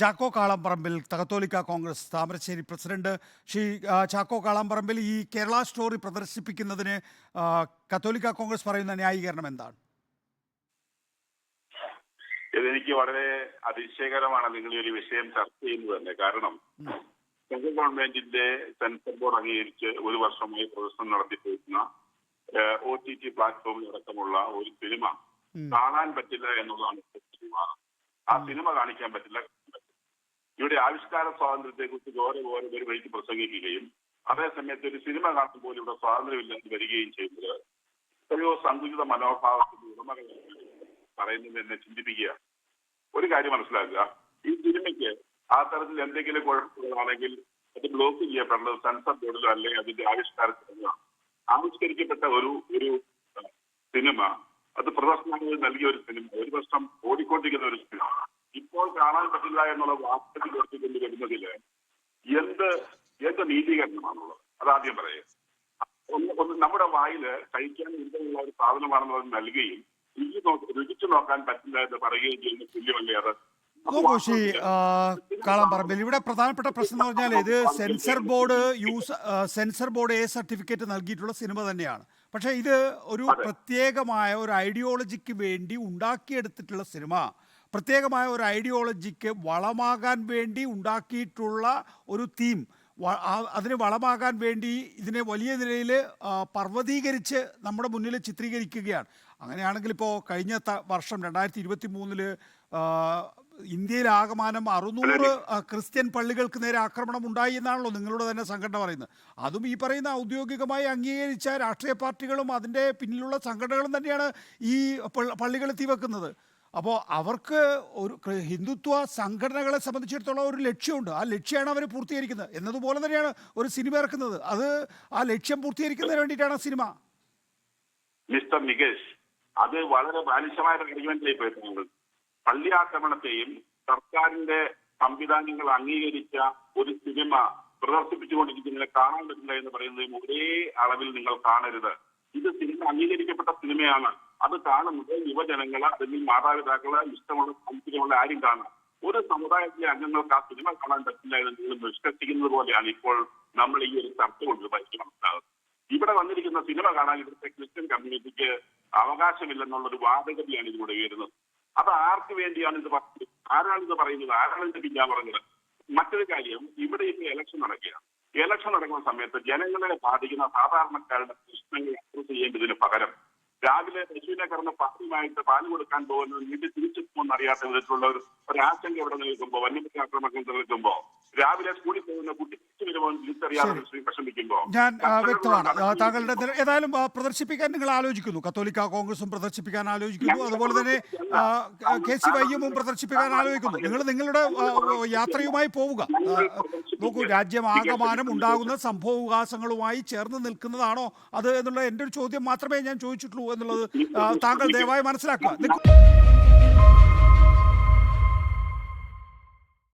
ജാക്കോ കാളംപറമ്പിൽ തകത്തോലിക്ക കോൺഗ്രസ് താമരശ്ശേരി പ്രസിഡന്റ്. ശ്രീ ചാക്കോ കാളംപറമ്പിൽ ഈ കേരള സ്റ്റോറി പ്രദർശിപ്പിക്കുന്നതിന് കത്തോലിക്ക കോൺഗ്രസ് പറയുന്ന ന്യായീകരണം എന്താണ്? ഇതെനിക്ക് വളരെ അതിശയകരമാണ് നിങ്ങൾ ഈ ഒരു വിഷയം ചർച്ച ചെയ്യുന്നത് തന്നെ. കാരണം സെൻട്രൽ ഗവൺമെന്റിന്റെ സെൻസർ ബോർഡ് അംഗീകരിച്ച് ഒരു വർഷമായി പ്രദർശനം നടത്തിപ്പോയിരുന്ന ഒ ടി ടി പ്ലാറ്റ്ഫോമിൽ അടക്കമുള്ള ഒരു സിനിമ കാണാൻ പറ്റില്ല എന്നുള്ളതാണ്. ആ സിനിമ കാണിക്കാൻ പറ്റില്ല. ഇവിടെ ആവിഷ്കാര സ്വാതന്ത്ര്യത്തെ കുറിച്ച് ഓരോ ഓരോ ഒരു വഴിക്ക് പ്രസംഗിക്കുകയും അതേസമയത്ത് ഒരു സിനിമ കാണുമ്പോൾ ഇവിടെ സ്വാതന്ത്ര്യമില്ലെന്ന് വരികയും ചെയ്യുന്നത് എത്രയോ സങ്കുചിത മനോഭാവത്തിന്റെ ഉടമകളാണ് പറയുന്നത് എന്നെ ചിന്തിപ്പിക്കുക. ഒരു കാര്യം മനസ്സിലാക്കുക. ഈ സിനിമയ്ക്ക് ആ തരത്തിൽ എന്തെങ്കിലും കുഴപ്പങ്ങളാണെങ്കിൽ അത് ബ്ലോക്ക് ചെയ്യപ്പെടുന്നത് സെൻസർ ബോർഡിലോ അല്ലെങ്കിൽ അതിന്റെ ആവിഷ്കാരത്തിലോ ആവിഷ്കരിക്കപ്പെട്ട ഒരു ഒരു സിനിമ അത് പ്രദർശനങ്ങളിൽ നൽകിയ ഒരു സിനിമ ഒരു വർഷം ഓടിക്കൊണ്ടിരിക്കുന്ന ഒരു സിനിമ. കാണാൻ പറ്റില്ല എന്നുള്ള വാർത്തകൾ ഉയർത്തിക്കൊണ്ട് വരുന്നതിൽ എന്ത് എന്ത് നീതീകരണമാണുള്ളത്? അതാദ്യം പറയുക ഒന്ന് ഒന്ന് നമ്മുടെ വായിൽ കഴിക്കാൻ ഇമ്പമുള്ള ഒരു സാധനമാണെന്ന് നൽകുകയും രുചി നോക്ക രുചിച്ചു നോക്കാൻ പറ്റില്ല എന്ന് പറയുകയും ചെയ്യുന്ന തുല്യമല്ലേ അത്? ആ, കാളംപറമ്പിൽ ഇവിടെ പ്രധാനപ്പെട്ട പ്രശ്നം എന്ന് പറഞ്ഞാൽ ഇത് censor board use censor board A certificate നൽകിയിട്ടുള്ള സിനിമ തന്നെയാണ്. പക്ഷേ ഇത് ഒരു പ്രത്യേകമായ ഒരു ഐഡിയോളജിക്ക് വേണ്ടി ഉണ്ടാക്കിയെടുത്തിട്ടുള്ള സിനിമ. പ്രത്യേകമായ ഒരു ഐഡിയോളജിക്ക് വളമാകാൻ വേണ്ടി ഉണ്ടാക്കിയിട്ടുള്ള ഒരു തീം അതിന് വളമാകാൻ വേണ്ടി ഇതിനെ വലിയ നിലയിൽ പർവതീകരിച്ച് നമ്മുടെ മുന്നിൽ ചിത്രീകരിക്കുകയാണ്. അങ്ങനെയാണെങ്കിൽ ഇപ്പോൾ കഴിഞ്ഞ വർഷം രണ്ടായിരത്തി ഇരുപത്തി മൂന്നിൽ ഇന്ത്യയിലാകമാനം അറുന്നൂറ് ക്രിസ്ത്യൻ പള്ളികൾക്ക് നേരെ ആക്രമണം ഉണ്ടായി എന്നാണല്ലോ നിങ്ങളുടെ തന്നെ സംഘടന പറയുന്നത്. അതും ഈ പറയുന്ന ഔദ്യോഗികമായി അംഗീകരിച്ച രാഷ്ട്രീയ പാർട്ടികളും അതിന്റെ പിന്നിലുള്ള സംഘടനകളും തന്നെയാണ് ഈ പള്ള- പള്ളികൾ തീവെക്കുന്നത് അപ്പോൾ അവർക്ക് ഒരു ഹിന്ദുത്വ സംഘടനകളെ സംബന്ധിച്ചിടത്തോളം ഒരു ലക്ഷ്യമുണ്ട്. ആ ലക്ഷ്യമാണ് അവർ പൂർത്തീകരിക്കുന്നത്. എന്നതുപോലെ തന്നെയാണ് ഒരു സിനിമ ഇറക്കുന്നത്. അത് ആ ലക്ഷ്യം പൂർത്തീകരിക്കുന്നതിന് വേണ്ടിയിട്ടാണ് സിനിമ. മിസ്റ്റർ നികേഷ് അത് വളരെ ബാലിശമായ ആർഗ്യുമെന്റിലേക്ക് പോയിട്ടുണ്ട്. പള്ളി ആക്രമണത്തെയും സർക്കാരിന്റെ സംവിധാനങ്ങൾ അംഗീകരിച്ച ഒരു സിനിമ പ്രദർശിപ്പിച്ചുകൊണ്ടിരിക്കുന്നതിനെ കാണാൻ പറ്റില്ല എന്ന് പറയുന്നതും ഒരേ അളവിൽ നിങ്ങൾ കാണരുത്. ഇത് സിനിമ അംഗീകരിക്കപ്പെട്ട സിനിമയാണ്. അത് കാണുന്നത് യുവജനങ്ങൾ അല്ലെങ്കിൽ മാതാപിതാക്കൾ ഇഷ്ടമുള്ള താല്പര്യമുള്ള ആരും കാണാം. ഒരു സമുദായത്തിലെ അംഗങ്ങൾക്ക് ആ സിനിമ കാണാൻ പറ്റില്ല എന്ന് നിങ്ങൾ നിഷ്കർഷിക്കുന്നത് പോലെയാണ് ഇപ്പോൾ നമ്മൾ ഈ ഒരു ചർച്ച കൊണ്ട് പരിശ്രമം മനസ്സിലാകുന്നത്. ഇവിടെ വന്നിരിക്കുന്ന സിനിമ കാണാൻ ഇവിടുത്തെ ക്രിസ്ത്യൻ കമ്മ്യൂണിറ്റിക്ക് അവകാശമില്ലെന്നുള്ള ഒരു വാദഗതിയാണ് ഇതിലൂടെ ഉയരുന്നത്. അത് ആർക്ക് വേണ്ടിയാണ് ഇത് പറയുന്നത്? ആരാണിത് പറയുന്നത്? ആരാണ് ഇത് പിന്നാ പറഞ്ഞത്? മറ്റൊരു കാര്യം ഇവിടെ ഇപ്പൊ ഇലക്ഷൻ നടക്കുകയാണ്. ഇലക്ഷൻ നടക്കുന്ന സമയത്ത് ജനങ്ങളെ ബാധിക്കുന്ന സാധാരണക്കാരുടെ പ്രശ്നങ്ങൾ അഡ്രസ് ചെയ്യേണ്ടതിന് പകരം രാവിലെ പശുവിനെ കറന്ന് പാലുമായിട്ട് പാൽ കൊടുക്കാൻ പോകുന്നത് വീട്ടിൽ തിരിച്ചു പോകുമെന്ന് അറിയാത്ത വിധത്തിലുള്ള ഒരു ആശങ്ക ഇവിടെ നിൽക്കുമ്പോൾ വന്യമൃഗ ആക്രമണങ്ങൾ നിൽക്കുമ്പോൾ രാവിലെ സ്കൂളിൽ പോകുന്ന കുട്ടി. ഞാൻ വ്യക്തമാണ്. താങ്കളുടെ ഏതായാലും പ്രദർശിപ്പിക്കാൻ നിങ്ങൾ ആലോചിക്കുന്നു. കത്തോലിക്ക കോൺഗ്രസും പ്രദർശിപ്പിക്കാൻ ആലോചിക്കുന്നു. അതുപോലെ തന്നെ കെ സി വൈഎമ്മും പ്രദർശിപ്പിക്കാൻ ആലോചിക്കുന്നു. നിങ്ങൾ നിങ്ങളുടെ യാത്രയുമായി പോവുക. നോക്കൂ രാജ്യമാകമാനം ഉണ്ടാകുന്ന സംഭവവികാസങ്ങളുമായി ചേർന്ന് നിൽക്കുന്നതാണോ അത് എന്നുള്ള എന്റെ ഒരു ചോദ്യം മാത്രമേ ഞാൻ ചോദിച്ചിട്ടുള്ളൂ എന്നുള്ളത് താങ്കൾ ദയവായി മനസ്സിലാക്കുക.